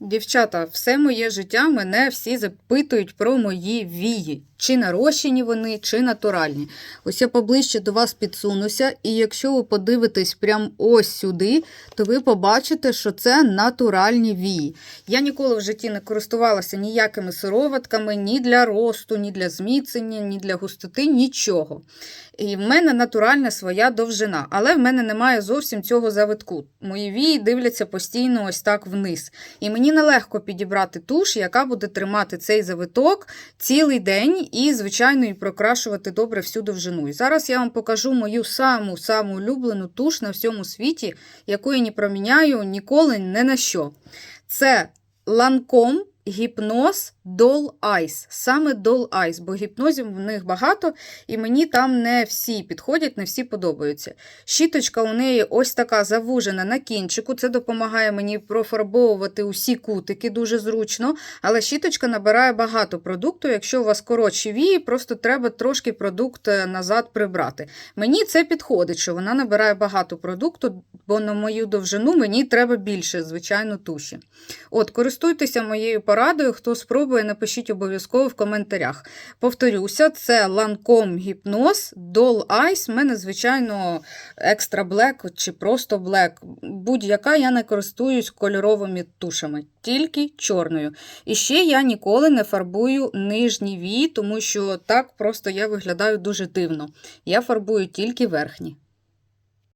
Дівчата, все моє життя мене всі запитують про мої вії. Чи нарощені вони, чи натуральні. Ось я поближче до вас підсунуся, і якщо ви подивитесь прямо ось сюди, то ви побачите, що це натуральні вії. Я ніколи в житті не користувалася ніякими сироватками ні для росту, ні для зміцнення, ні для густоти, нічого. І в мене натуральна своя довжина, але в мене немає зовсім цього завитку. Мої вії дивляться постійно ось так вниз. І мені нелегко підібрати туш, яка буде тримати цей завиток цілий день і, звичайно, і прокрашувати добре всю довжину. І зараз я вам покажу мою саму саму улюблену туш на всьому світі, яку я не проміняю ніколи не на що. Це Lancome Гіпноз Doll Eyes. Саме Doll Eyes, бо гіпнозів в них багато, і мені там не всі підходять, не всі подобаються. Щіточка у неї ось така завужена на кінчику. Це допомагає мені профарбовувати усі кутики дуже зручно. Але щіточка набирає багато продукту. Якщо у вас коротші вії, просто треба трошки продукт е, назад прибрати. Мені це підходить, що вона набирає багато продукту, бо на мою довжину мені треба більше, звичайно, туші. От, користуйтеся моєю порадою. Хто спробує, напишіть обов'язково в коментарях. Повторюся, це Lancome Hypnose Doll Eyes. У мене, звичайно, екстра Black чи просто Black. Будь-яка я не користуюсь кольоровими тушами, тільки чорною. І ще я ніколи не фарбую нижні вії, тому що так просто я виглядаю дуже дивно. Я фарбую тільки верхні.